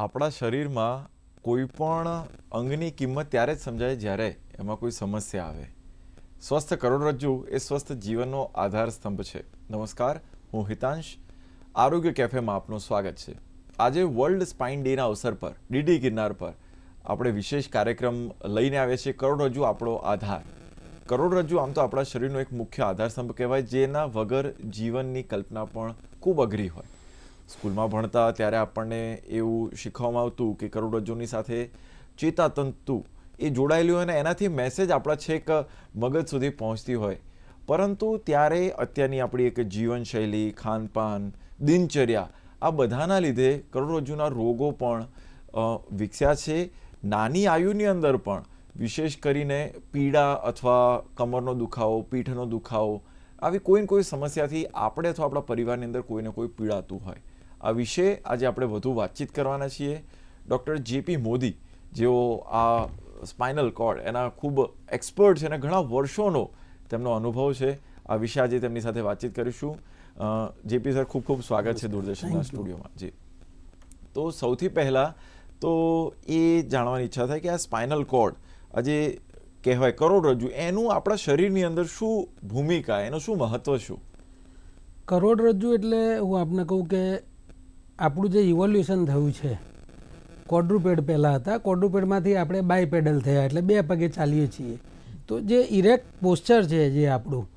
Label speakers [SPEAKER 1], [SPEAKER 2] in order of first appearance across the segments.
[SPEAKER 1] આપણા શરીરમાં કોઈ પણ અંગની કિંમત ત્યારે જ સમજાય જ્યારે એમાં કોઈ સમસ્યા આવે. સ્વસ્થ કરોડરજ્જુ એ સ્વસ્થ જીવનનો આધાર સ્તંભ છે. નમસ્કાર, હું હિતાંશ. આરોગ્ય કેફેમાં આપનું સ્વાગત છે. આજે વર્લ્ડ સ્પાઇન ડેના અવસર પર, ડીડી ગિરનાર પર આપણે વિશેષ કાર્યક્રમ લઈને આવ્યા છીએ. કરોડરજ્જુ આપણો આધાર. કરોડરજ્જુ આમ તો આપણા શરીરનો એક મુખ્ય આધારસ્તંભ કહેવાય, જેના વગર જીવનની કલ્પના પણ ખૂબ અઘરી હોય. સ્કૂલમાં ભણતા ત્યારે આપણને એવું શીખવામાં આવતું કે કરોડરજ્જુની સાથે ચેતાતંતુ એ જોડાયેલી હોય અને એનાથી મેસેજ આપણા છેક મગજ સુધી પહોંચતી હોય. પરંતુ ત્યારે અત્યારની આપણી એક જીવનશૈલી, ખાનપાન, દિનચર્યા આ બધાના લીધે કરોડરજ્જુના રોગો પણ વિકસ્યા છે. નાની આયુની અંદર પણ વિશેષ કરીને પીડા અથવા કમરનો દુખાવો, પીઠનો દુખાવો, આવી કોઈ ને કોઈ સમસ્યાથી આપણે અથવા આપણા પરિવારની અંદર કોઈને કોઈ પીડાતું હોય. આ વિશે આજે આપણે વધુ વાતચીત કરવાના છીએ. ડૉક્ટર જેપી મોદી જેઓ આ સ્પાઇનલ કોર્ડ એના ખૂબ એક્સપર્ટ છે અને ઘણા વર્ષોનો તેમનો અનુભવ છે આ વિશે આજે તેમની સાથે વાતચીત કરીશું. જેપી સર ખૂબ ખૂબ સ્વાગત છે દૂરદર્શનના સ્ટુડિયોમાં. જી. તો સૌથી પહેલાં તો એ જાણવાની ઈચ્છા થાય કે આ સ્પાઇનલ કોર્ડ આજે કહેવાય કરોડરજ્જુ એનું આપણા શરીરની અંદર શું ભૂમિકા એનું શું મહત્વ શું?
[SPEAKER 2] કરોડરજ્જુ એટલે હું આપને કહું કે આપણું જે ઇવોલ્યુશન થયું છે કોડ્રુપેડ પહેલાં હતા કોડ્રુપેડમાંથી આપણે બાયપેડલ થયા, એટલે બે પગે ચાલીએ છીએ. તો જે ઇરેક્ટ પોસ્ચર છે, જે આપણું,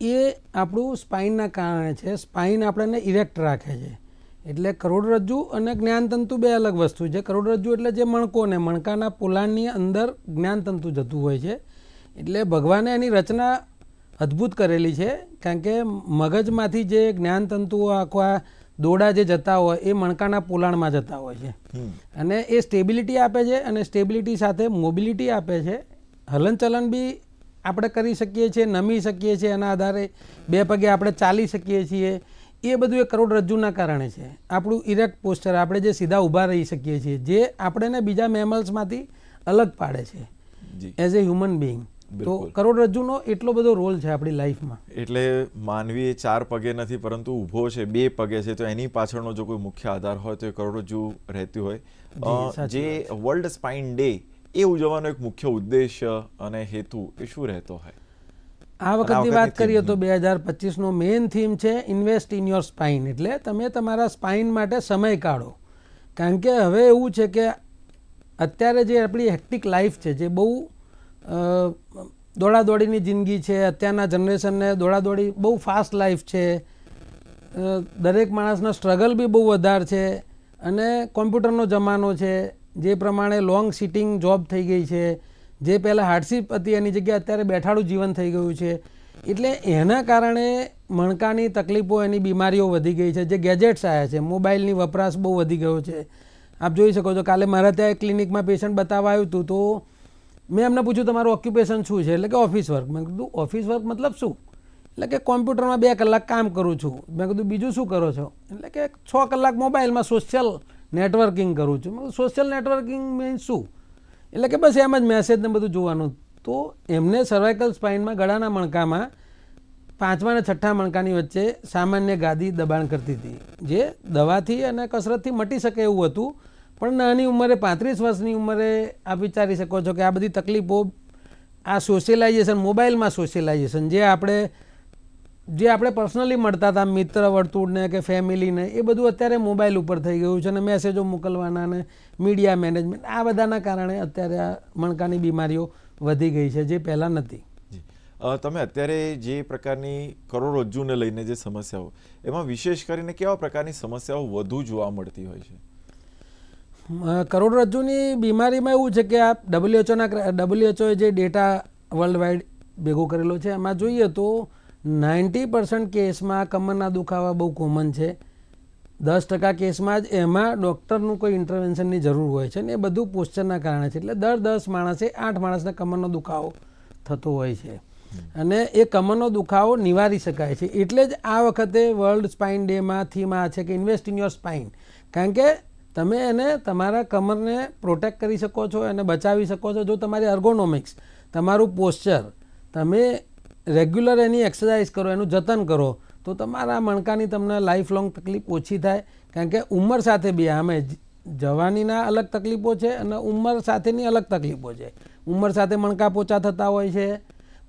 [SPEAKER 2] એ આપણું સ્પાઇનના કારણે છે. સ્પાઇન આપણને ઇરેક્ટ રાખે છે. એટલે કરોડરજ્જુ અને જ્ઞાનતંતુ બે અલગ વસ્તુ છે. કરોડરજ્જુ એટલે જે મણકો ને, મણકાના પોલાણની અંદર જ્ઞાનતંતુ જતું હોય છે. એટલે ભગવાને એની રચના અદ્ભુત કરેલી છે, કારણ કે મગજમાંથી જે જ્ઞાનતંતુઓ આખા દોડા જે જતા હોય એ મણકાના પોલાણમાં જતા હોય છે. અને એ સ્ટેબિલિટી આપે છે અને સ્ટેબિલિટી સાથે મોબિલિટી આપે છે. હલનચલન બી આપણે કરી શકીએ છીએ નમી શકીએ છીએ એના આધારે બે પગે આપણે ચાલી શકીએ છીએ. એ બધું એ કરોડરજ્જુના કારણે છે. આપણું ઇરેક્ટ પોસ્ચર આપણે જે સીધા ઊભા રહી શકીએ છીએ જે આપણને બીજા મેમલ્સમાંથી અલગ પાડે છે. એઝ એ હ્યુમન બિઈંગ તો. કરોડરજ્જુનો એટલો બધો રોલ છે આપણી લાઈફમાં.
[SPEAKER 1] એટલે માનવી ચાર પગે નથી પરંતુ ઊભો છે બે પગે છે તો એની પાછળનો જો કોઈ મુખ્ય આધાર હોય તો એ કરોડરજ્જુ રહેતી હોય. જે વર્લ્ડ સ્પાઇન ડે એ ઉજવવાનો એક મુખ્ય ઉદ્દેશ્ય અને હેતુ એ શું રહેતો હોય?
[SPEAKER 2] આ વખતની વાત કરીએ તો બે હજાર પચીસનો મેઇન થીમ છે ઇન્વેસ્ટ ઇન યોર સ્પાઇન એટલે તમે તમારા સ્પાઇન માટે સમય કાઢો. કારણ કે હવે એવું છે કે અત્યારે જે આપણી હેક્ટિક લાઈફ છે જે બહુ દોડાદોડીની જિંદગી છે, અત્યારના જનરેશનને દોડાદોડી બહુ ફાસ્ટ લાઈફ છે. દરેક માણસનો સ્ટ્રગલ બી બહુ વધારે છે અને કોમ્પ્યુટરનો જમાનો છે, જે પ્રમાણે લોંગ સિટિંગ જોબ થઈ ગઈ છે, જે પહેલાં હાર્ડશીપ હતી, એની જગ્યાએ અત્યારે બેઠાડું જીવન થઈ ગયું છે. એટલે એના કારણે મણકાની તકલીફો, એની બીમારીઓ વધી ગઈ છે, જે ગેજેટ્સ આવ્યા છે, મોબાઈલની વપરાશ બહુ વધી ગયો છે. આપ જોઈ શકો છો, કાલે મારા ત્યાં ક્લિનિકમાં પેશન્ટ બતાવવા આવ્યું હતું, તો મેં એમને પૂછ્યું, તમારું ઓક્યુપેશન શું છે? એટલે કે ઓફિસ વર્ક મેં કીધું ઓફિસ વર્ક મતલબ શું? એટલે કે કોમ્પ્યુટરમાં બે કલાક કામ કરું છું. મેં કીધું, બીજું શું કરો છો? એટલે કે છ કલાક મોબાઈલમાં સોશિયલ નેટવર્કિંગ કરું છું. મેં સોશિયલ નેટવર્કિંગ મીન્સ શું? એટલે કે બસ એમ જ મેસેજ ને બધું જોવાનું. તો એમને સર્વાઇકલ સ્પાઇનમાં ગળાના મણકામાં પાંચમા અને છઠ્ઠા મણકાની વચ્ચે સામાન્ય ગાદી દબાણ કરતી હતી. જે દવાથી અને કસરતથી મટી શકે એવું હતું. પણ નાની ઉંમરે, પાંત્રીસ વર્ષની ઉંમરે આપ વિચારી શકો છો કે આ બધી તકલીફો આ સોશિયલાઇઝેશન મોબાઈલમાં સોશિયલાઇઝેશન જે આપણે જે આપણે પર્સનલી મળતા હતા, મિત્ર વર્તુળને કે ફેમિલીને, એ બધું અત્યારે મોબાઈલ ઉપર થઈ ગયું છે અને મેસેજો મોકલવાના ને મીડિયા મેનેજમેન્ટ આ બધાના કારણે અત્યારે આ મણકાની બીમારીઓ વધી ગઈ છે, જે પહેલાં નથી.
[SPEAKER 1] તમે અત્યારે જે પ્રકારની કરોડરજ્જુને લઈને જે સમસ્યાઓ, એમાં વિશેષ કરીને કેવા પ્રકારની સમસ્યાઓ વધુ જોવા મળતી હોય છે?
[SPEAKER 2] કરોડરજ્જુની બીમારીમાં એવું છે કે આ ડબલ્યુએચઓના ડબલ્યુએચઓએ જે ડેટા વર્લ્ડ વાઇડ ભેગો કરેલો છે, એમાં જોઈએ તો નાઇન્ટી પર્સન્ટ કેસમાં કમરના દુખાવા બહુ કોમન છે. દસ ટકા કેસમાં જ એમાં ડૉક્ટરનું કોઈ ઇન્ટરવેન્શનની જરૂર હોય છે ને એ બધું પોસ્ચરના કારણે છે. એટલે દર દસ માણસે આઠ માણસને કમરનો દુખાવો થતો હોય છે. અને એ કમરનો દુખાવો નિવારી શકાય છે. એટલે જ આ વખતે વર્લ્ડ સ્પાઇન ડેમાં થીમ આ છે કે ઇન્વેસ્ટ ઇન યોર સ્પાઇન કારણ કે તમે એને તમારા કમરને પ્રોટેક્ટ કરી શકો છો, એને બચાવી શકો છો, જો તમારી અર્ગોનોમિક્સ તમારું પોસ્ચર તમે રેગ્યુલર એની એક્સરસાઇઝ કરો, એનું જતન કરો, તો તમારા મણકાની તમને લાઈફ લોંગ તકલીફ ઓછી થાય. કારણ કે ઉંમર સાથે બી આમે જવાનીના અલગ તકલીફો છે અને ઉંમર સાથેની અલગ તકલીફો છે. ઉંમર સાથે મણકા પોચા થતા હોય છે,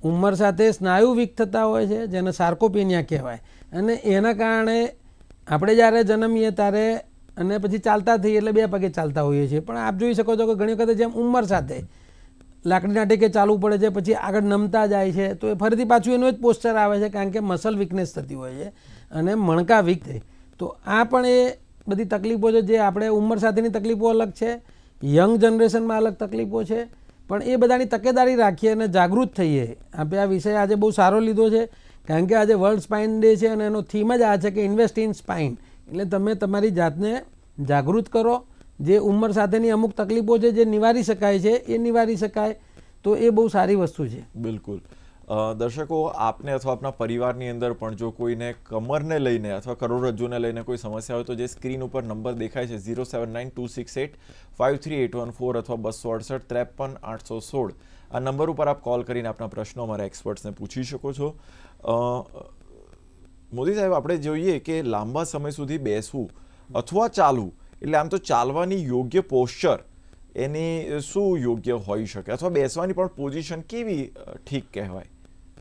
[SPEAKER 2] ઉંમર સાથે સ્નાયુ વીક થતા હોય છે, જેને સાર્કોપેનિયા કહેવાય. અને એના કારણે આપણે જ્યારે જન્મીએ ત્યારે અને પછી ચાલતા થઈએ એટલે બે પગે ચાલતા હોઈએ છીએ. પણ આપ જોઈ શકો છો કે ઘણી વખત જેમ ઉંમર સાથે લાકડીના ટેકે ચાલવું પડે છે, પછી આગળ નમતા જાય છે, તો એ ફરીથી પાછું એનું જ પોસ્ચર આવે છે, કારણ કે મસલ વીકનેસ થતી હોય છે અને મણકા વીક થઈ તો આ પણ એ બધી તકલીફો છે જે આપણે ઉંમર સાથેની તકલીફો અલગ છે યંગ જનરેશનમાં અલગ તકલીફો છે, પણ એ બધાની તકેદારી રાખીએ અને જાગૃત થઈએ. આપણે આ વિષય આજે બહુ સારો લીધો છે, કારણ કે આજે વર્લ્ડ સ્પાઇન ડે છે અને એનો થીમ જ આ છે કે ઇન્વેસ્ટ ઇન સ્પાઇન એટલે તમે તમારી જાતને જાગૃત કરો. જે ઉંમર સાથેની અમુક તકલીફો છે, જે નિવારી શકાય છે, એ નિવારી શકાય. તો એ બહુ સારી વસ્તુ છે.
[SPEAKER 1] બિલકુલ. દર્શકો, આપને અથવા આપના પરિવારની અંદર પણ જો કોઈને કમરને લઈને અથવા કરોડરજ્જુને લઈને કોઈ સમસ્યા હોય તો જે સ્ક્રીન ઉપર નંબર દેખાય છે, zero seven nine two six eight five three eight one four અથવા બસો અડસઠ ત્રેપન આઠસો સોળ. આ નંબર ઉપર આપ કોલ કરીને આપના પ્રશ્નો અમારા એક્સપર્ટ્સને પૂછી શકો છો. મોદી સાહેબ, આપણે જોઈએ કે લાંબા સમય સુધી બેસવું અથવા ચાલવું, એટલે આમ તો ચાલવાની યોગ્ય પોસ્ચર એની શું યોગ્ય હોઈ શકે? અથવા બેસવાની પણ પોઝિશન કેવી ઠીક કહેવાય?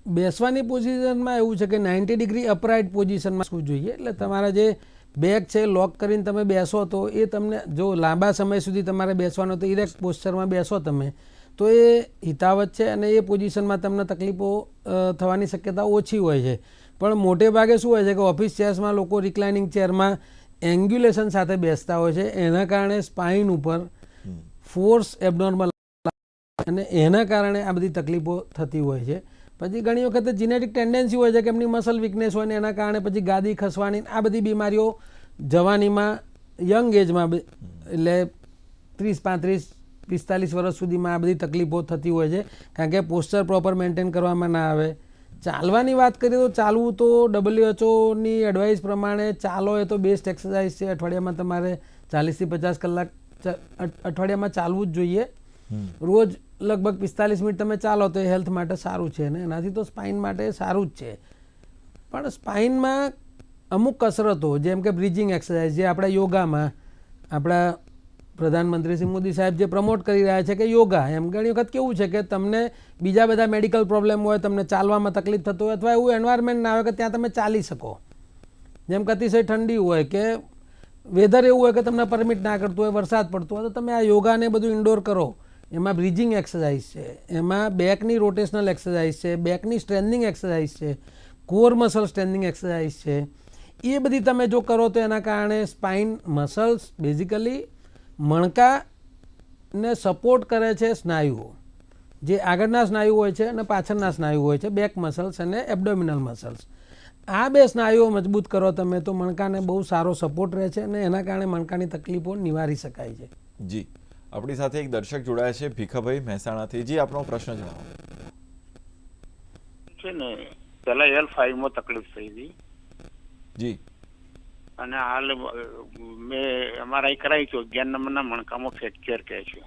[SPEAKER 2] બેસવાની પોઝિશનમાં એવું છે કે નાઇન્ટી ડિગ્રી અપરાઇટ પોઝિશનમાં શું જોઈએ. એટલે તમારા જે બેગ છે લોક કરીને તમે બેસો તો એ તમને, જો લાંબા સમય સુધી તમારે બેસવાનો તો ઇરેક્ટ પોસ્ચરમાં બેસો તમે, તો એ હિતાવત છે અને એ પોઝિશનમાં તમને તકલીફો થવાની શક્યતા ઓછી હોય છે. પણ મોટે ભાગે શું હોય છે કે ઓફિસ ચેર્સમાં લોકો રિક્લાઇનિંગ ચેરમાં એંગ્યુલેશન સાથે બેસતા હોય છે. એના કારણે સ્પાઇન ઉપર ફોર્સ એબનોર્મલ અને એના કારણે આ બધી તકલીફો થતી હોય છે. પછી ઘણી વખત જીનેટિક ટેન્ડન્સી હોય છે કે એમની મસલ વીકનેસ હોય ને એના કારણે પછી ગાદી ખસવાની આ બધી બીમારીઓ જવાનીમાં યંગ એજમાં એટલે ત્રીસ, પાંત્રીસ, પિસ્તાલીસ વર્ષ સુધીમાં આ બધી તકલીફો થતી હોય છે. કારણ કે પોસ્ચર પ્રોપર મેન્ટેન કરવામાં ના આવે. ચાલવાની વાત કરીએ તો ચાલવું તો ડબલ્યુએચઓની એડવાઇસ પ્રમાણે ચાલો એ તો બેસ્ટ એક્સરસાઇઝ છે. અઠવાડિયામાં તમારે ચાલીસથી પચાસ કલાક અઠવાડિયામાં ચાલવું જ જોઈએ. રોજ લગભગ પિસ્તાલીસ મિનિટ તમે ચાલો તો એ હેલ્થ માટે સારું છે ને એનાથી તો સ્પાઇન માટે સારું જ છે. પણ સ્પાઇનમાં અમુક કસરતો જેમ કે બ્રિજિંગ એક્સરસાઇઝ જે આપણા યોગામાં આપણા પ્રધાનમંત્રી શ્રી મોદી સાહેબ જે પ્રમોટ કરી રહ્યા છે કે યોગા, એમ ઘણી વખત કેવું છે કે તમને બીજા બધા મેડિકલ પ્રોબ્લેમ હોય, તમને ચાલવામાં તકલીફ થતો હોય અથવા એવું એન્વાયરમેન્ટ ના હોય કે ત્યાં તમે ચાલી શકો. જેમ કે અતિશય ઠંડી હોય કે વેધર એવું હોય કે તમને પરમિટ ના કરતું હોય, વરસાદ પડતો હોય, તો તમે આ યોગાને બધું ઇન્ડોર કરો. એમાં બ્રિજિંગ એક્સરસાઇઝ છે, એમાં બેકની રોટેશનલ એક્સરસાઇઝ છે બેકની સ્ટ્રેન્થિંગ એક્સરસાઇઝ છે કોર મસલ સ્ટ્રેન્થિંગ એક્સરસાઇઝ છે. એ બધી તમે જો કરો તો એના કારણે સ્પાઇન મસલ્સ બેઝિકલી મણકાને સપોર્ટ કરે છે સ્નાયુઓ. જે આગળના સ્નાયુ હોય છે અને પાછળના સ્નાયુ હોય છે બેક મસલ્સ અને એબડોમિનલ મસલ્સ આ બે સ્નાયુઓ મજબૂત કરો તમે તો મણકાને બહુ સારો સપોર્ટ રહે છે અને એના કારણે મણકાની તકલીફો નિવારી શકાય છે.
[SPEAKER 1] જી. આપણી સાથે એક દર્શક જોડાયા છે ભીખાભાઈ મહેસાણાથી. જી આપનો પ્રશ્ન જણાવો.
[SPEAKER 3] છે ને પહેલાં એલ ફાઇવમાં તકલીફ થઈ હતી.
[SPEAKER 1] જી.
[SPEAKER 3] અને હાલ મેં એમઆરઆઈ કરાવી તો અગિયાર નંબરના મણકામાં ફ્રેક્ચર કહે છે.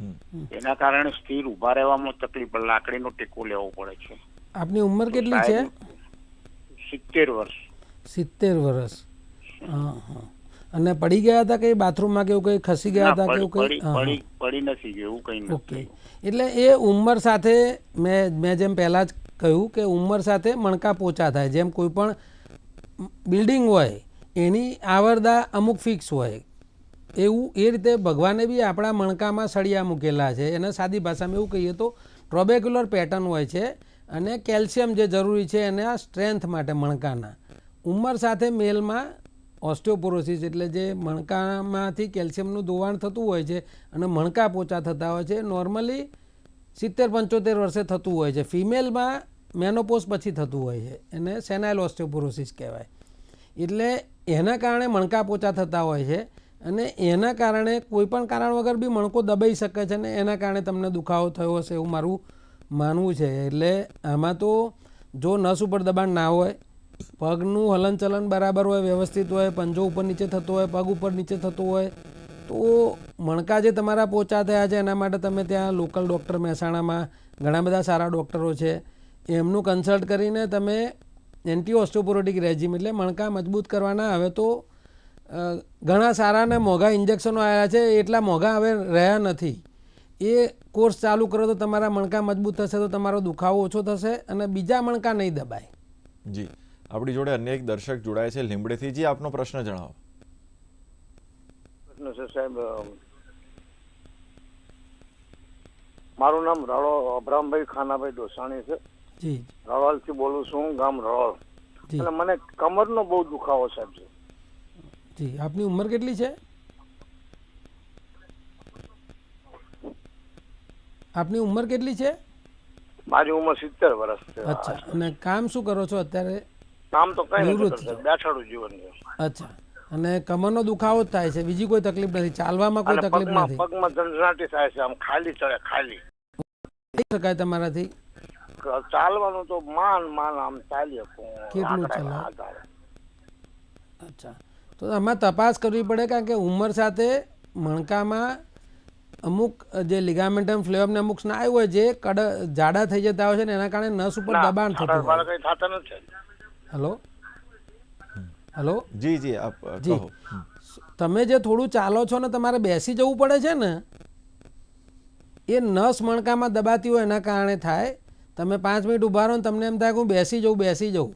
[SPEAKER 1] હમ.
[SPEAKER 3] એના કારણે સ્થિર ઊભા રહેવામાં તકલીફ લાકડીનો ટેકો લેવો પડે છે.
[SPEAKER 2] આપની ઉંમર કેટલી છે?
[SPEAKER 3] સિત્તેર વર્ષ.
[SPEAKER 2] સિત્તેર વર્ષ. હા હા. અને પડી ગયા હતા કે બાથરૂમમાં કે એવું કંઈ ખસી ગયા હતા કે
[SPEAKER 3] પડી
[SPEAKER 2] એવું કંઈ
[SPEAKER 3] પડી પડી પડી નથી ગયું એવું કઈ
[SPEAKER 2] ઓકે. એટલે એ ઉંમર સાથે મેં મેં જેમ પહેલાં જ કહ્યું કે ઉંમર સાથે મણકા પોચા થાય. જેમ કોઈ પણ બિલ્ડિંગ હોય એની આવરદા અમુક ફિક્સ હોય. એવું એ રીતે ભગવાને બી આપણા મણકામાં સળિયા મૂકેલા છે. એને સાદી ભાષામાં એવું કહીએ તો ટ્રોબેક્યુલર પેટર્ન હોય છે અને કેલ્શિયમ જે જરૂરી છે એને આ સ્ટ્રેન્થ માટે મણકાના. ઉંમર સાથે મેલમાં ઓસ્ટિયોપોરોસિસ એટલે જે મણકામાંથી કેલ્શિયમનું ધોવાણ થતું હોય છે અને મણકા પોચા થતા હોય છે નોર્મલી સિત્તેર પંચોતેર વર્ષે થતું હોય છે. ફિમેલમાં મેનોપોઝ પછી થતું હોય છે. એને સેનાઇલ ઓસ્ટિયોપોરોસિસ કહેવાય. એટલે એના કારણે મણકા પોચા થતા હોય છે અને એના કારણે કોઈપણ કારણ વગર બી મણકો દબાઈ શકે છે અને એના કારણે તમને દુખાવો થયો હશે એવું મારું માનવું છે. એટલે આમાં તો જો નસ ઉપર દબાણ ના હોય, પગનું હલનચલન બરાબર હોય, વ્યવસ્થિત હોય, પંજો ઉપર નીચે થતો હોય, પગ ઉપર નીચે થતો હોય, તો મણકા જે તમારા પોચા થયા છે એના માટે તમે ત્યાં લોકલ ડૉક્ટર મહેસાણામાં ઘણા બધા સારા ડૉક્ટરો છે. એમનું કન્સલ્ટ કરીને તમે એન્ટી ઓસ્ટોપોરોટિક રેજીમ એટલે મણકા મજબૂત કરવાના હવે તો ઘણા સારા અને મોંઘા ઇન્જેક્શનો આવ્યા છે એટલા મોંઘા હવે રહ્યા નથી. એ કોર્સ ચાલુ કરો તો તમારા મણકા મજબૂત થશે તો તમારો દુખાવો ઓછો થશે અને બીજા મણકા નહીં દબાય.
[SPEAKER 1] જી. આપણી જોડે અન્ય એક દર્શક જોડાય છે લીમડેથી જી આપનો પ્રશ્ન જણાવો.
[SPEAKER 4] પ્રશ્ન છે સાહેબ મારું નામ રાળો અભરામભાઈ ખાનાભાઈ દોસાણી છે.
[SPEAKER 2] જી.
[SPEAKER 4] રળોલથી બોલું છું ગામ રળોલ
[SPEAKER 2] એટલે
[SPEAKER 4] અને મને કમરનો બહુ દુખાવો સાહેબ છે
[SPEAKER 2] જી. આપની ઉંમર કેટલી છે? આપની ઉંમર કેટલી છે?
[SPEAKER 4] મારી ઉંમર સિત્તેર વર્ષ છે
[SPEAKER 2] અચ્છા. અને કામ શું કરો છો અત્યારે?
[SPEAKER 4] કામ તો કઈ નથી બેઠાડું જીવન
[SPEAKER 2] અચ્છા. અને કમરનો દુખાવો જ થાય છે. બીજી કોઈ તકલીફ નથી. ચાલવામાં કોઈ તકલીફ નથી?
[SPEAKER 4] પગમાં ઝંઝનાટી થાય છે આમ ખાલી ચડે ખાલી.
[SPEAKER 2] શકાય તમારાથી?
[SPEAKER 4] ચાલવાનું તો માન માન આમ ચાલી
[SPEAKER 2] કેટલું
[SPEAKER 4] આંકડાના
[SPEAKER 2] અચ્છા. તો આમાં તપાસ કરવી પડે કારણ કે ઉંમર સાથે મણકામાં અમુક જે લિગામેન્ટમ ફ્લેવમને અમુક સ્નાયુ હોય જે કડ જાડા થઈ જતા હોય છે ને એના કારણે નસ ઉપર દબાણ થતું હોય. હલો? હલો?
[SPEAKER 1] જી જી આપ
[SPEAKER 2] જી. તમે જે થોડું ચાલો છો ને તમારે બેસી જવું પડે છે ને એ નસ મણકામાં દબાતી હોય એના કારણે થાય તમે પાંચ મિનિટ ઊભા રહો ને તમને એમ થાય કે હું બેસી જઉં બેસી જઉં.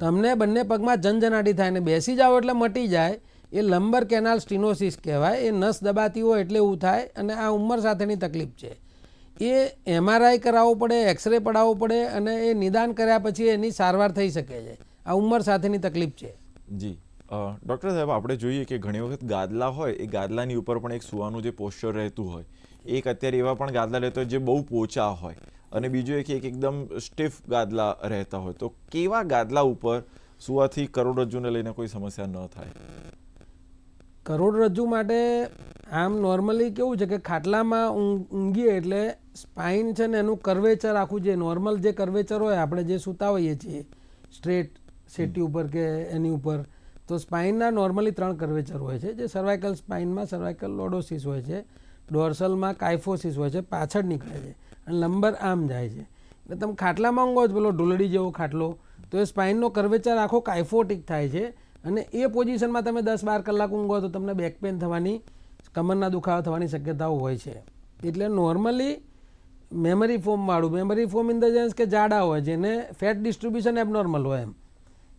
[SPEAKER 2] તમને બંને પગમાં જનજનાટી થાય ને બેસી જાઓ એટલે મટી જાય. એ લંબર કેનાલ સ્ટીનોસિસ કહેવાય. એ નસ દબાતી હોય એટલે એવું થાય અને આ ઉંમર સાથેની તકલીફ છે. એ એમઆરઆઈ કરાવવો પડે એક્સરે પડાવવો પડે અને એ નિદાન કર્યા પછી એની સારવાર થઈ શકે છે. આ ઉંમર સાથેની તકલીફ છે.
[SPEAKER 1] જી. ડૉક્ટર સાહેબ, આપણે જોઈએ કે ઘણી વખત ગાદલા હોય, એ ગાદલાની ઉપર પણ એક સુવાનું જે પોસ્ચર રહેતું હોય, એક અત્યારે એવા પણ ગાદલા રહેતો જે બહુ પોચા હોય. અને બીજું એક એક એકદમ સ્ટીફ ગાદલા રહેતા હોય. તો કેવા ગાદલા ઉપર સુવાથી કરોડરજ્જુને લઈને કોઈ સમસ્યા ન થાય?
[SPEAKER 2] કરોડરજ્જુ માટે આમ નોર્મલી કેવું છે કે ખાટલામાં ઊંઘ- ઊંઘીએ એટલે સ્પાઇન છે ને એનું કર્વેચર આખું જે નોર્મલ જે કર્વેચર હોય, આપણે જે સૂતા હોઈએ છીએ સ્ટ્રેટ સેટી ઉપર કે એની ઉપર, તો સ્પાઇનના નોર્મલી ત્રણ કર્વેચર હોય છે. જે સર્વાઇકલ સ્પાઇનમાં સર્વાઇકલ લોડોસિસ હોય છે ડોર્સલમાં કાઇફોસિસ હોય છે, પાછળ નીકળે છે. અને લંબર આમ જાય છે. એટલે તમે ખાટલામાં ઊંઘો છો, પેલો ઢોલડી જેવો ખાટલો, તો એ સ્પાઇનનો કર્વેચર આખો કાઇફોટિક થાય છે. અને એ પોઝિશનમાં તમે દસ બાર કલાક ઊંઘો તો તમને બેક પેન થવાની, કમરના દુખાવા થવાની શક્યતાઓ હોય છે. એટલે normally memory ફોર્મવાળું memory foam in the sense કે જાડા હોય, જેને ફેટ ડિસ્ટ્રીબ્યુશન એબનોર્મલ હોય એમ.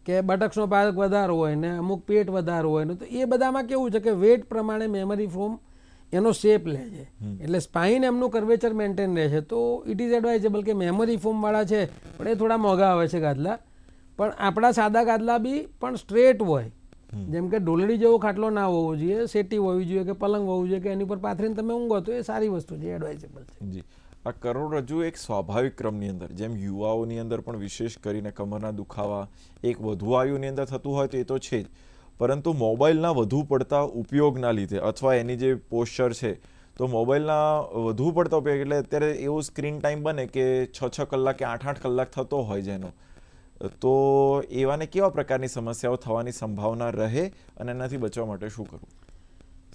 [SPEAKER 2] કે બટક્સનો ભાગ વધારો હોય ને અમુક પેટ વધારો હોય ને, તો એ બધામાં કેવું છે કે વેટ પ્રમાણે મેમરી ફોર્મ એનો શેપ લે છે. એટલે સ્પાઇન એમનું કર્વેચર મેન્ટેન રહે છે. તો ઇટ ઇઝ એડવાઇઝેબલ કે મેમરી ફોર્મવાળા છે પણ એ થોડા મોંઘા આવે છે ગાદલા. પણ આપણા સાદા ગાદલા બી પણ સ્ટ્રેટ હોય. જેમ કે ઢોલડી જેવો ખાટલો ના હોવો જોઈએ સેટી હોવી જોઈએ કે પલંગ હોવું જોઈએ કે એની ઉપર પાથરીને તમે ઊંઘો તો એ સારી વસ્તુ છે એડવાઇઝેબલ છે.
[SPEAKER 1] જી. આ કરોડરજ્જુ એક સ્વાભાવિક ક્રમની અંદર જેમ યુવાઓની અંદર પણ વિશેષ કરીને કમરના દુખાવા એક વધુ આયુની અંદર થતું હોય તો એ તો છે જ. પરંતુ મોબાઈલના વધુ પડતા ઉપયોગના લીધે અથવા એની જે પોસ્ચર છે, તો મોબાઈલના વધુ પડતા ઉપયોગ એટલે અત્યારે એવું સ્ક્રીન ટાઈમ બને કે છ છ કલાક કે આઠ આઠ કલાક થતો હોય જેનો તો એવાને કેવા પ્રકારની સમસ્યાઓ થવાની સંભાવના રહે અને એનાથી બચવા માટે શું કરવું?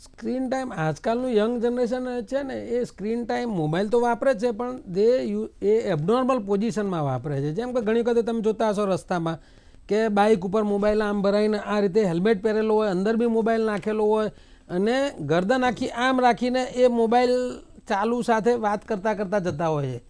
[SPEAKER 2] સ્ક્રીન ટાઈમ આજકાલનું યંગ જનરેશન છે ને, એ સ્ક્રીન ટાઈમ મોબાઈલ તો વાપરે છે, પણ દે યુ, એ એબનોર્મલ પોઝિશનમાં વાપરે છે. જેમ કે ઘણી વખત તમે જોતા હશો રસ્તામાં કે બાઇક ઉપર મોબાઈલ આમ ભરાઈને આ રીતે હેલ્મેટ પહેરેલો હોય, અંદર બી મોબાઈલ નાખેલો હોય અને ગરદન આખી આમ રાખીને એ મોબાઈલ ચાલુ સાથે વાત કરતાં કરતાં જતા હોય છે.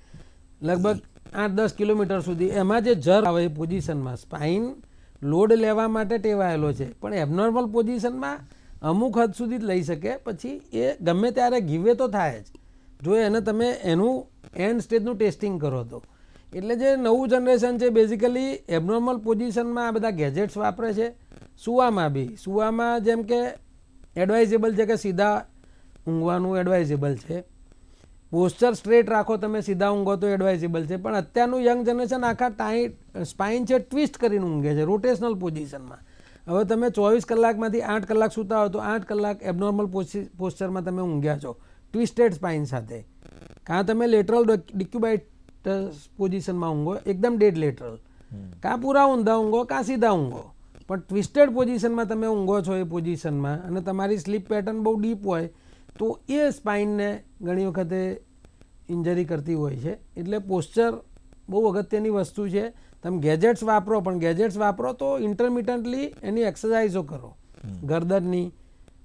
[SPEAKER 2] લગભગ આઠ દસ કિલોમીટર સુધી. એમાં જે જર આવે એ પોઝિશનમાં સ્પાઇન લોડ લેવા માટે ટેવાયેલો છે. પણ એબનોર્મલ પોઝિશનમાં અમુક હદ સુધી જ લઈ શકે. પછી એ ગમે ત્યારે ગીવે તો થાય જ. જો એને તમે એનું એન્ડ સ્ટેજનું ટેસ્ટિંગ કરો તો. એટલે જે નવું જનરેશન છે બેઝિકલી એબનોર્મલ પોઝિશનમાં આ બધા ગેજેટ્સ વાપરે છે. સુવામાં બી. સુવામાં જેમ કે એડવાઇઝેબલ છે કે સીધા ઊંઘવાનું એડવાઇઝેબલ છે. પોસ્ચર સ્ટ્રેટ રાખો, તમે સીધા ઊંઘો તો એડવાઇઝેબલ છે. પણ અત્યારનું યંગ જનરેશન આખા ટાઈટ સ્પાઇન છે ટ્વિસ્ટ કરીને ઊંઘે છે રોટેશનલ પોઝિશનમાં હવે તમે ચોવીસ કલાકમાંથી આઠ કલાક સૂતા હો તો આઠ કલાક એબનોર્મલ પોસ્ચરમાં તમે ઊંઘ્યા છો. ટ્વિસ્ટેડ સ્પાઇન સાથે. કાં તમે લેટરલ ડિક્યુબાઇટ પોઝિશનમાં ઊંઘો, એકદમ ડેડ લેટરલ કાં પૂરા ઊંધા ઊંઘો, કાં સીધા ઊંઘો. પણ ટ્વિસ્ટેડ પોઝિશનમાં તમે ઊંઘો છો એ પોઝિશનમાં અને તમારી સ્લીપ પેટર્ન બહુ ડીપ હોય, તો એ સ્પાઇનને ઘણી વખતે ઇન્જરી કરતી હોય છે. એટલે પોસ્ચર બહુ અગત્યની વસ્તુ છે. તમે ગેજેટ્સ વાપરો, પણ ગેજેટ્સ વાપરો તો ઇન્ટરમિટન્ટલી એની એક્સરસાઇઝો કરો. ગરદનની.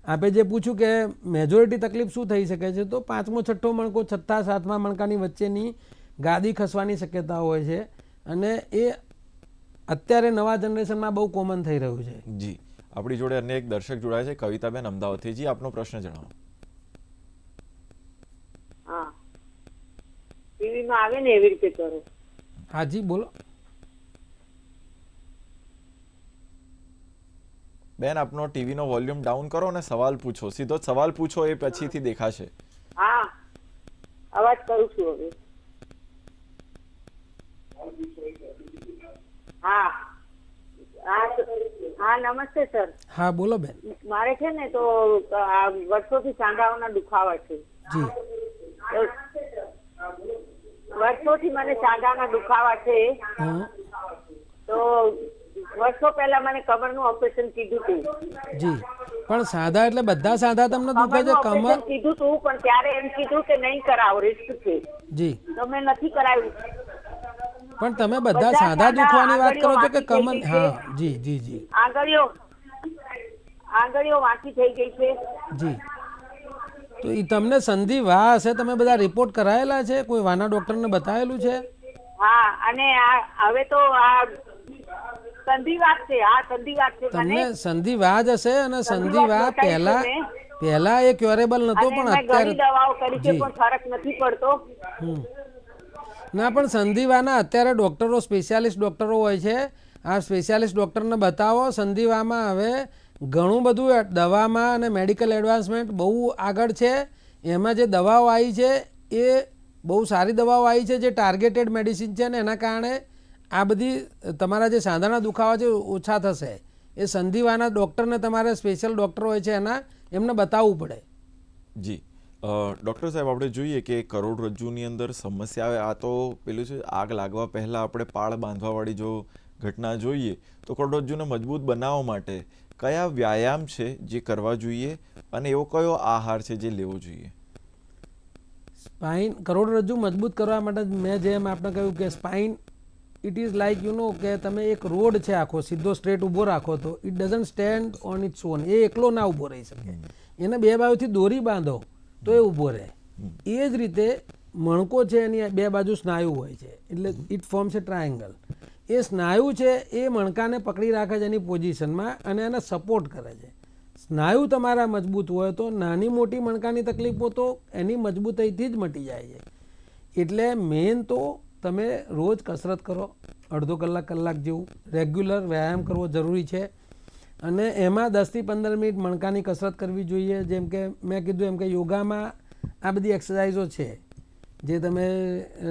[SPEAKER 2] આપે જે પૂછ્યું કે મેજોરિટી તકલીફ શું થઈ શકે છે, તો પાંચમો, છઠ્ઠો મણકો, છઠ્ઠા, સાતમા મણકાની વચ્ચેની ગાદી ખસવાની શક્યતા હોય છે અને એ અત્યારે નવા જનરેશનમાં બહુ કોમન થઈ રહ્યું છે.
[SPEAKER 1] જી. આપણી જોડે અન્ય એક દર્શક જોડાય છે કવિતાબેન અમદાવાદથી. જી આપનો પ્રશ્ન જણાવો.
[SPEAKER 5] હા. ટીવીમાં આવે ને એવી રીતે કરો.
[SPEAKER 2] હાજી બોલો.
[SPEAKER 1] બેન આપનો ટીવીનો વોલ્યુમ ડાઉન કરો અને સવાલ પૂછો. સીધો સવાલ પૂછો એ પછીથી દેખાશે.
[SPEAKER 5] હા. અવાજ કરું છું હવે. હા. નમસ્તે સર.
[SPEAKER 2] હા બોલો બેન.
[SPEAKER 5] મારે છે ને તો વર્ષોથી સાંધાઓના દુખાવા છે. વર્ષોથી મને સાંધાના દુખાવા છે. તો વર્ષો પહેલા મને કમરનું ઓપરેશન કીધું હતું
[SPEAKER 2] જી. પણ સાંધા એટલે બધા સાંધા તમને દુખે છે? કમર?
[SPEAKER 5] કીધું હતું પણ ત્યારે એમ કીધું કે નહીં કરાવો રિસ્ક છે.
[SPEAKER 2] જી.
[SPEAKER 5] તો મેં નથી કરાવ્યું.
[SPEAKER 2] પણ તમે બધા સાદા દુખવાની વાત કરો છો કે
[SPEAKER 5] કમન
[SPEAKER 2] કમર હા જી જી જી.
[SPEAKER 5] આંગળીઓ આંગળીઓ વાંકી થઈ ગઈ છે.
[SPEAKER 2] જી. તો એ તમને સંધિ વાહ હશે તમે બધા રિપોર્ટ કરાયેલા છે? કોઈ વાના ડોક્ટરને બતાવેલું છે?
[SPEAKER 5] હા અને આ હવે તો આ સંધિવાત છે આ સંધિવાત છે
[SPEAKER 2] તમને સંધિ વાહ જ હશે અને સંધિ વાહ પહેલા પહેલા એ ક્યોરેબલ નતો પણ અત્યારે
[SPEAKER 5] દવાઓ કરી છે પણ ફરક નથી પડતો.
[SPEAKER 2] હમ. ના, પણ સંધિવાના અત્યારે ડૉક્ટરો, સ્પેશિયાલિસ્ટ ડૉક્ટરો હોય છે. આ સ્પેશિયાલિસ્ટ ડૉક્ટરને બતાવો, સંધિવામાં હવે ઘણું બધું દવામાં અને મેડિકલ એડવાન્સમેન્ટ બહુ આગળ છે. એમાં જે દવાઓ આવી છે, એ બહુ સારી દવાઓ આવી છે જે ટાર્ગેટેડ મેડિસિન છે ને એના કારણે આ બધી, તમારા જે સાંધાના દુખાવા છે ઓછા થશે. એ સંધિવાના ડૉક્ટરને તમારે સ્પેશિયલ ડૉક્ટર હોય છે એના, એમને બતાવવું પડે.
[SPEAKER 1] જી. ડૉક્ટર સાહેબ આપણે જોઈએ કે કરોડરજ્જુની અંદર સમસ્યા આવે. આ તો પેલું છે આગ લાગવા પહેલાં આપણે પાળ બાંધવાવાળી જો ઘટના જોઈએ તો કરોડરજ્જુને મજબૂત બનાવવા માટે કયા વ્યાયામ છે જે કરવા જોઈએ અને એવો કયો આહાર છે જે લેવો જોઈએ?
[SPEAKER 2] સ્પાઇન કરોડરજ્જુ મજબૂત કરવા માટે મેં જેમ આપણે કહ્યું કે spine it is like you know કે તમે એક રોડ છે આખો સીધો સ્ટ્રેટ ઊભો રાખો તો it doesn't stand on its own એ એકલો ના ઊભો રહી શકે. એને બે બાજુથી દોરી બાંધો. તો એ ઊભો રહે. એ જ રીતે મણકો છે એની બે બાજુ સ્નાયુ હોય છે. એટલે ઇટ ફોર્મ્સ એ ટ્રાયેંગલ એ સ્નાયુ છે, એ મણકાને પકડી રાખે છે એની પોઝિશનમાં અને એને સપોર્ટ કરે છે. સ્નાયુ તમારા મજબૂત હોય તો નાની મોટી મણકાની તકલીફો તો એની મજબૂતાઈથી જ મટી જાય છે. એટલે મેન તો તમે રોજ કસરત કરો, અડધો કલાક કલાક જેવું. રેગ્યુલર વ્યાયામ કરવો જરૂરી છે. અને એમાં દસથી પંદર મિનિટ મણકાની કસરત કરવી જોઈએ. જેમ કે મેં કીધું એમ કે યોગામાં આ બધી એક્સરસાઇઝો છે, જે તમે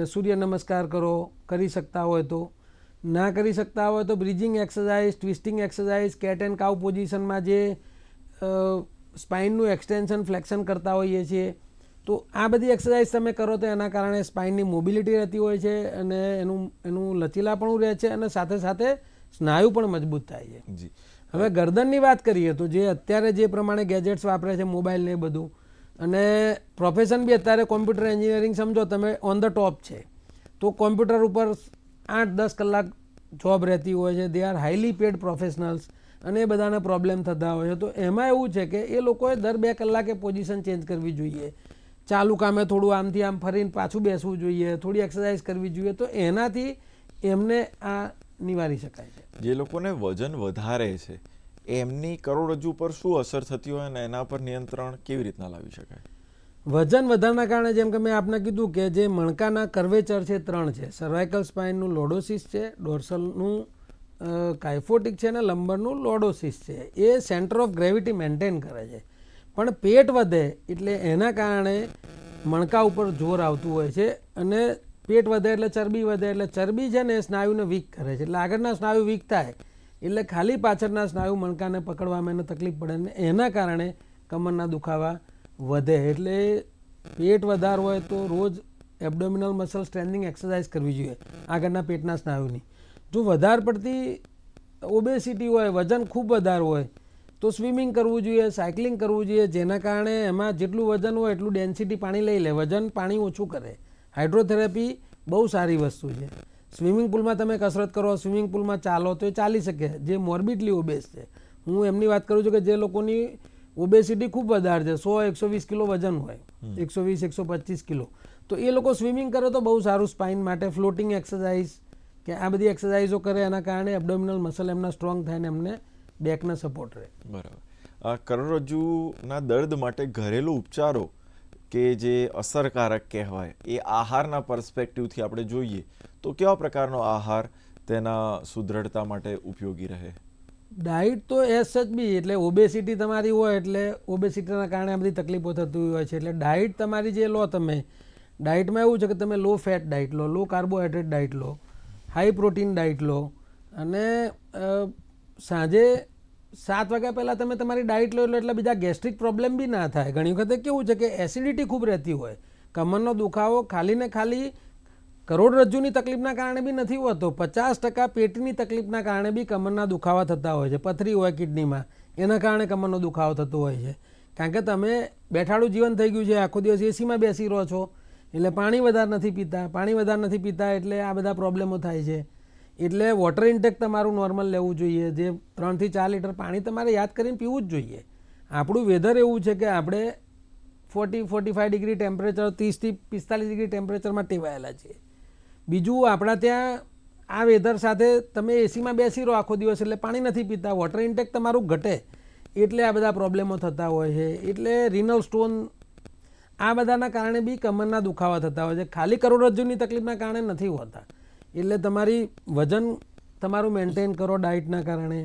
[SPEAKER 2] સૂર્ય નમસ્કાર કરો, કરી શકતા હોય તો. ના કરી શકતા હોય તો bridging exercise, twisting exercise, cat and cow પોઝિશનમાં જે સ્પાઇનનું એક્સટેન્શન, ફ્લેક્શન કરતા હોઈએ છીએ. તો આ બધી એક્સરસાઇઝ તમે કરો તો એના કારણે સ્પાઇનની મોબિલિટી રહેતી હોય છે અને એનું એનું લચીલાપણું રહે છે અને સાથે સાથે સ્નાયુ પણ મજબૂત થાય છે.
[SPEAKER 1] જી.
[SPEAKER 2] હવે ગરદનની વાત કરીએ તો જે અત્યારે જે પ્રમાણે ગેજેટ્સ વાપરે છે મોબાઈલ ને બધું, અને પ્રોફેશન બી અત્યારે કોમ્પ્યુટર એન્જિનિયરિંગ સમજો તમે ઓન ધ ટોપ છે. તો કોમ્પ્યુટર ઉપર આઠ દસ કલાક જોબ રહેતી હોય છે. They are highly paid professionals અને એ બધાને પ્રોબ્લેમ થતા હોય છે. તો એમાં એવું છે કે એ લોકોએ દર બે કલાકે પોઝિશન ચેન્જ કરવી જોઈએ. ચાલુ કામે થોડું આમથી આમ ફરીને પાછું બેસવું જોઈએ, થોડી એક્સરસાઇઝ કરવી જોઈએ. તો એનાથી એમને આ નિવારી શકાય છે.
[SPEAKER 1] જે લોકોને વજન વધારે છે એમની કરોડરજ્જુ પર શું અસર થતી હોય અને એના પર નિયંત્રણ કેવી રીતના લાવી શકાય?
[SPEAKER 2] વજન વધારના કારણે જેમ કે મેં આપને કીધું કે જે મણકાના કર્વેચર છે ત્રણ છે સર્વાઇકલ સ્પાઇનનું લોડોસિસ છે ડોર્સલનું કાઇફોટિક છે અને લંબરનું લોડોસિસ છે. એ સેન્ટર ઓફ ગ્રેવિટી મેન્ટેન કરે છે. પણ પેટ વધે એટલે એના કારણે મણકા ઉપર જોર આવતું હોય છે અને પેટ વધે એટલે ચરબી વધે એટલે ચરબી છે ને સ્નાયુને વીક કરે છે. એટલે આગળના સ્નાયુ વીક થાય એટલે ખાલી પાછળના સ્નાયુ મણકાને પકડવામાં એને તકલીફ પડે ને એના કારણે કમરના દુખાવા વધે. એટલે પેટ વધાર હોય તો રોજ એબડોમિનલ મસલ સ્ટ્રેન્થિંગ એક્સરસાઇઝ કરવી જોઈએ આગળના પેટના સ્નાયુની. જો વધારે પડતી ઓબેસિટી હોય, વજન ખૂબ વધારે હોય તો સ્વિમિંગ કરવું જોઈએ સાયકલિંગ કરવું જોઈએ, જેના કારણે એમાં જેટલું વજન હોય એટલું ડેન્સિટી પાણી લઈ લે. વજન પાણી ઓછું કરે. હાઇડ્રોથેરાપી બહુ સારી વસ્તુ છે. સ્વિમિંગ પુલમાં તમે કસરત કરો સ્વિમિંગ પુલમાં ચાલો તો એ ચાલી શકે. જે મોર્બિડલી ઓબેસ છે. હું એમની વાત કરું છું કે જે લોકોની ઓબેસિટી ખૂબ વધારે છે. સો એકસો વીસ કિલો વજન હોય. એકસો વીસ એકસો પચીસ કિલો. તો એ લોકો સ્વિમિંગ કરે તો બહુ સારું સ્પાઇન માટે. ફ્લોટિંગ એક્સરસાઇઝ કે આ બધી એક્સરસાઇઝો કરે એના કારણે એબડોમિનલ મસલ એમના સ્ટ્રોંગ થાય ને એમને બેકને સપોર્ટ રહે.
[SPEAKER 1] બરાબર. આ કરોડરજ્જુના દર્દ માટે ઘરેલું ઉપચારો કે જે અસરકારક કહેવાય, એ આહારના પર્સપેક્ટિવથી આપણે જોઈએ, તો કેવા પ્રકારનો આહાર તેના સુદૃઢતા માટે ઉપયોગી રહે?
[SPEAKER 2] ડાયટ તો એસ જ બી, એટલે ઓબેસિટી તમારી હોય, એટલે ઓબેસિટીના કારણે આ બધી તકલીફો થતી હોય છે. એટલે ડાયટ તમારી જે લો તમે ડાયટમાં એવું છે કે તમે લો ફેટ ડાયટ લો લો કાર્બોહાઈડ્રેટ ડાયટ લો હાઈ પ્રોટીન ડાયટ લો, અને સાંજે સાત વાગ્યા પહેલાં તમે તમારી ડાયટ લો એટલે બીજા ગેસ્ટ્રિક પ્રોબ્લેમ બી ના થાય. ઘણી વખતે કેવું છે કે એસિડિટી ખૂબ રહેતી હોય. કમરનો દુખાવો ખાલી ને ખાલી કરોડરજ્જુની તકલીફના કારણે બી નથી હોતો. પચાસ ટકા પેટની તકલીફના કારણે બી કમરના દુખાવા થતા હોય છે. પથરી હોય કિડનીમાં. એના કારણે કમરનો દુખાવો થતો હોય છે. કારણ કે તમે બેઠાડું જીવન થઈ ગયું છે. આખો દિવસ એસીમાં બેસી રહો છો. એટલે પાણી વધારે નથી પીતા. પાણી વધારે નથી પીતા એટલે આ બધા પ્રોબ્લેમો થાય છે. એટલે વોટર ઇન્ટેક તમારું નોર્મલ લેવું જોઈએ. જે ત્રણથી ચાર લીટર પાણી તમારે યાદ કરીને પીવું જ જોઈએ. આપણું વેધર એવું છે કે આપણે forty forty five degree temperature ત્રીસથી પિસ્તાલીસ ડિગ્રી ટેમ્પરેચરમાં ટેવાયેલા છીએ. બીજું આપણા ત્યાં આ વેધર સાથે તમે એસીમાં બેસી રહો આખો દિવસ એટલે પાણી નથી પીતા. વોટર ઇન્ટેક તમારું ઘટે એટલે આ બધા પ્રોબ્લેમો થતા હોય છે. એટલે રિનલ સ્ટોન આ બધાના કારણે બી કમરના દુખાવા થતા હોય છે. ખાલી કરોડરજ્જુની તકલીફના કારણે નથી હોતા. એટલે તમારી વજન તમારું મેન્ટેન કરો ડાયટના કારણે.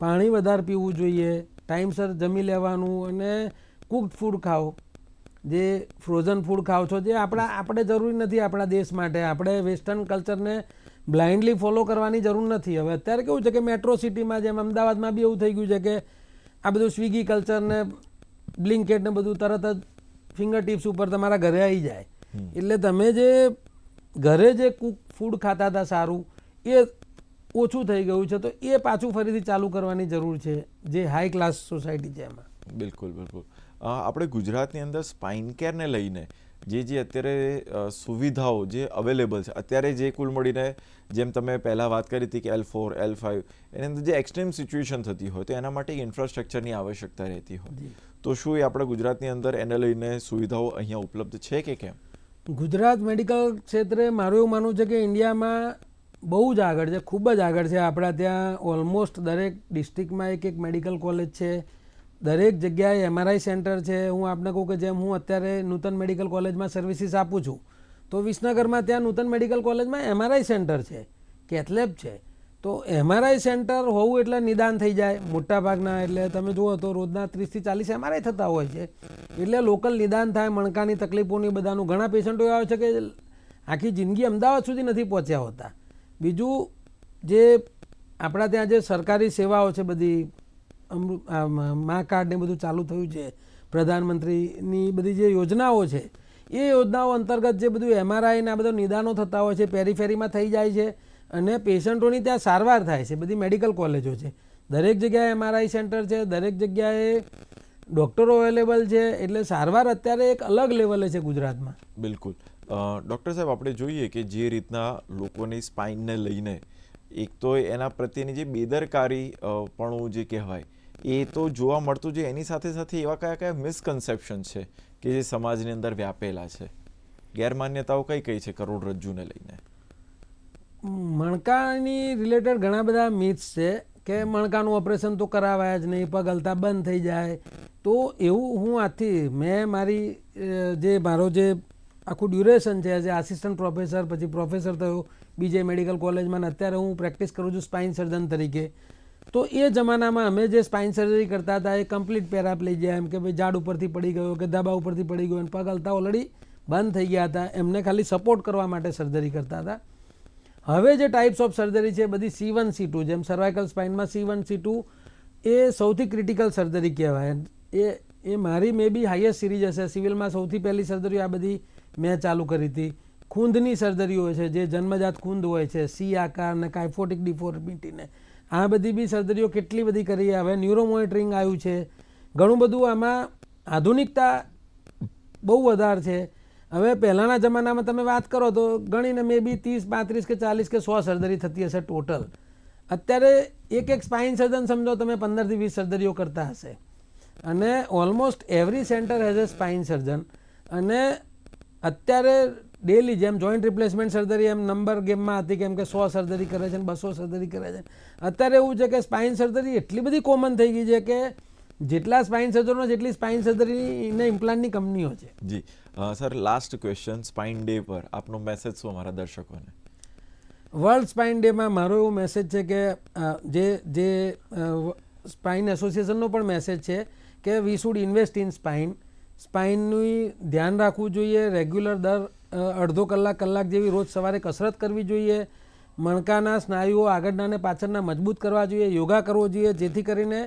[SPEAKER 2] પાણી વધારે પીવું જોઈએ ટાઈમસર જમી લેવાનું અને કુકડ ફૂડ ખાઓ. જે ફ્રોઝન ફૂડ ખાઓ છો જે આપણા આપણે જરૂરી નથી આપણા દેશ માટે. આપણે વેસ્ટર્ન કલ્ચરને બ્લાઇન્ડલી ફોલો કરવાની જરૂર નથી. હવે અત્યારે કેવું છે કે મેટ્રો સિટીમાં જેમ અમદાવાદમાં બી એવું થઈ ગયું છે કે આ બધું સ્વિગી કલ્ચરને બ્લિંકેટને બધું તરત જ ફિંગર ટિપ્સ ઉપર તમારા ઘરે આવી જાય. એટલે તમે જે ઘરે જે કુક ફૂડ ખાતા હતા સારું એ ઓછું થઈ ગયું છે તો એ પાછું ફરીથી ચાલુ કરવાની જરૂર છે જે હાઈ ક્લાસ સોસાયટી છે એમાં.
[SPEAKER 1] બિલકુલ બિલકુલ. આપણે ગુજરાતની અંદર સ્પાઇન કેરને લઈને જે જે અત્યારે સુવિધાઓ જે અવેલેબલ છે અત્યારે જે કુલ મળીને જેમ તમે પહેલાં વાત કરી હતી કે એલ ફોર એલ ફાઇવ એની અંદર જે એક્સ્ટ્રીમ સિચ્યુએશન થતી હોય તો એના માટે ઇન્ફ્રાસ્ટ્રક્ચરની આવશ્યકતા રહેતી હોય. તો શું એ આપણે ગુજરાતની અંદર એને લઈને સુવિધાઓ અહીંયા ઉપલબ્ધ છે કે કેમ?
[SPEAKER 2] ગુજરાત મેડિકલ ક્ષેત્રે મારું એવું માનવું છે કે ઇન્ડિયામાં બહુ જ આગળ છે, ખૂબ જ આગળ છે. આપણા ત્યાં ઓલમોસ્ટ દરેક ડિસ્ટ્રિક્ટમાં એક એક મેડિકલ કોલેજ છે. દરેક જગ્યાએ એમઆરઆઈ સેન્ટર છે. હું આપને કહું કે જેમ હું અત્યારે નૂતન મેડિકલ કોલેજમાં સર્વિસીસ આપું છું, તો વિસનગરમાં ત્યાં નૂતન મેડિકલ કોલેજમાં એમઆરઆઈ સેન્ટર છે. કેથલેબ છે. તો એમઆરઆઈ સેન્ટર હોવું એટલે નિદાન થઈ જાય. મોટાભાગના એટલે તમે જુઓ તો રોજના ત્રીસથી ચાલીસ એમઆરઆઈ થતા હોય છે. એટલે લોકલ નિદાન થાય, મણકાની તકલીફોની બધાનું. ઘણા પેશન્ટો હોય છે કે આખી જિંદગી અમદાવાદ સુધી નથી પહોંચ્યા હોતા. બીજું જે આપણા ત્યાં જે સરકારી સેવાઓ છે બધી મા કાર્ડ ને બધું ચાલુ થયું છે. પ્રધાનમંત્રીની બધી જે યોજનાઓ છે, એ યોજનાઓ અંતર્ગત જે બધું એમઆરઆઈના બધા નિદાનો થતા હોય છે, પેરીફેરીમાં થઈ જાય છે. અને પેશન્ટોની ત્યાં સારવાર થાય છે, બધી મેડિકલ કોલેજો છે. દરેક જગ્યાએ એમઆરઆઈ સેન્ટર છે, દરેક જગ્યાએ ડૉક્ટરો અવેલેબલ છે, એટલે સારવાર અત્યારે એક અલગ લેવલે છે ગુજરાતમાં.
[SPEAKER 1] બિલકુલ. ડૉક્ટર સાહેબ, આપણે જોઈએ કે જે રીતના લોકોની સ્પાઇનને લઈને, એક તો એના પ્રત્યેની જે બેદરકારી પણ જે કહેવાય, એ તો જોવા મળતું છે. એની સાથે સાથે એવા કયા કયા મિસકન્સેપ્શન છે કે જે સમાજની અંદર વ્યાપેલા છે? ગેરમાન્યતાઓ કઈ કઈ છે કરોડરજ્જુને લઈને?
[SPEAKER 2] મણકાની રિલેટેડ ઘણા બધા મિથ્સ છે કે મણકાનું ઓપરેશન તો કરાવાય જ નહીં, પગ હલતા બંધ થઈ જાય. તો એવું હું આથી, મેં મારી જે મારો જે આખું ડ્યુરેશન છે એઝ આસિસ્ટન્ટ પ્રોફેસર પછી પ્રોફેસર થયો બીજે મેડિકલ કોલેજમાં અત્યારે હું પ્રેક્ટિસ કરું છું સ્પાઇન સર્જન તરીકે. તો એ જમાનામાં અમે જે સ્પાઇન સર્જરી કરતા હતા, એ કમ્પ્લીટ પેરાપ્લેજિયા એમ કે ભાઈ ઝાડ ઉપરથી પડી ગયો કે ધાબા ઉપરથી પડી ગયો, અને પગ હલતા ઓલરેડી બંધ થઈ ગયા હતા. એમને ખાલી સપોર્ટ કરવા માટે સર્જરી કરતા હતા. હવે જે ટાઈપ્સ ઓફ સર્જરી છે બધી સી વન સી ટુ જેમ સર્વાઇકલ સ્પાઇનમાં સી વન સી ટુ એ સૌથી ક્રિટિકલ સર્જરી કહેવાય. એ એ મારી મે બી હાઈએસ્ટ સિરીઝ હશે. સિવિલમાં સૌથી પહેલી સર્જરી આ બધી મેં ચાલુ કરી હતી. ખૂંદની સર્જરી હોય છે, જે જન્મજાત ખૂંદ હોય છે સી આકાર ને કાઇફોટિક ડિફોર્મિટીને આ બધી બી સર્જરીઓ કેટલી બધી કરી હવે ન્યુરો મોનિટરિંગ આવ્યું છે. ઘણું બધું આમાં આધુનિકતા બહુ વધારે છે. હવે પહેલાંના જમાનામાં તમે વાત કરો તો ગણીને મે બી ત્રીસ, પાંત્રીસ કે ચાલીસ કે સો સર્જરી થતી હશે ટોટલ અત્યારે એક એક સ્પાઇન સર્જન સમજો તમે પંદરથી વીસ સર્જરીઓ કરતા હશે. અને almost every centre has a spine surgeon અને અત્યારે ડેલી જેમ જોઈન્ટ રિપ્લેસમેન્ટ સર્જરી એમ નંબર ગેમમાં હતી કેમ કે સો સર્જરી કરે છે અને બસો સર્જરી કરે છે અત્યારે એવું છે કે સ્પાઇન સર્જરી એટલી બધી કોમન થઈ ગઈ છે કે જેટલા સ્પાઇન સર્જનો જેટલી સ્પાઇન સર્જરીને ઇમ્પ્લાન્ટની કંપનીઓ છે.
[SPEAKER 1] જી. Sir last question spine day પર. આપનો મેસેજ શું અમારા દર્શકોને?
[SPEAKER 2] વર્લ્ડ સ્પાઇન ડેમાં મારો એવો મેસેજ છે કે જે જે સ્પાઇન એસોસિએશનનો પણ મેસેજ છે કે we should invest in spine સ્પાઇનનું ધ્યાન રાખવું જોઈએ રેગ્યુલર દર અડધો કલાક કલાક જેવી રોજ સવારે કસરત કરવી જોઈએ. મણકાના સ્નાયુઓ આગળના અને પાછળના મજબૂત કરવા જોઈએ, યોગા કરવો જોઈએ, જેથી કરીને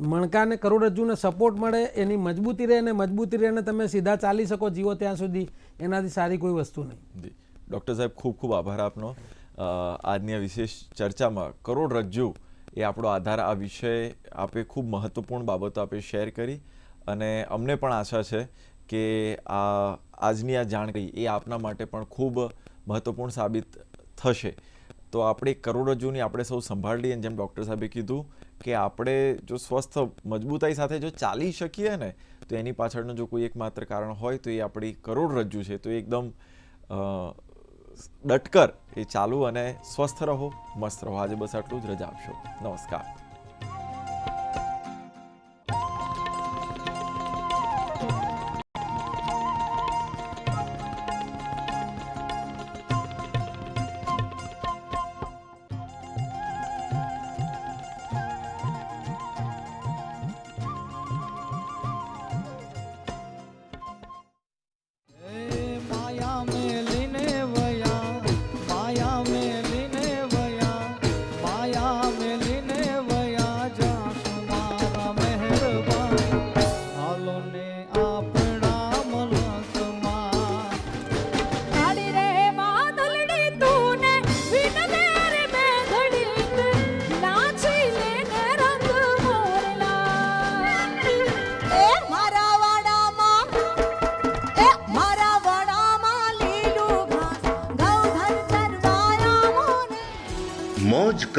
[SPEAKER 2] મણકાને કરોડરજ્જુને સપોર્ટ મળે, એની મજબૂતી રહે અને મજબૂતી રહે અને તમે સીધા ચાલી શકો જીવો ત્યાં સુધી, એનાથી સારી કોઈ વસ્તુ નહીં.
[SPEAKER 1] જી. ડૉક્ટર સાહેબ, ખૂબ ખૂબ આભાર આપનો. આજની આ વિશેષ ચર્ચામાં કરોડરજ્જુ એ આપણો આધાર આ વિષય આપે ખૂબ મહત્વપૂર્ણ બાબતો આપે શેર કરી અને અમને પણ આશા છે કે આ આજની આ જાણકારી એ આપના માટે પણ ખૂબ મહત્વપૂર્ણ સાબિત થશે. તો આપણે કરોડરજ્જુની આપણે સૌ સંભાળ લઈએ જેમ ડૉક્ટર સાહેબે કીધું કે આપણે જો સ્વસ્થ મજબૂતાઈ સાથે જો ચાલી શકીએ ને, તો એની પાછળનું જો કોઈ એકમાત્ર કારણ હોય, તો એ આપણી કરોડરજ્જુ છે. તો એકદમ ડટકર. એ ચાલુ અને સ્વસ્થ રહો, મસ્ત રહો. આજે બસ આટલું જ. રજા આપશો. નમસ્કાર.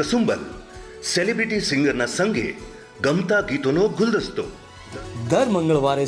[SPEAKER 6] કસુંબલ સેલિબ્રિટી સિંગરના સંગે ગમતા ગીતોનો ગુલદસ્તો.
[SPEAKER 7] દર મંગળવારે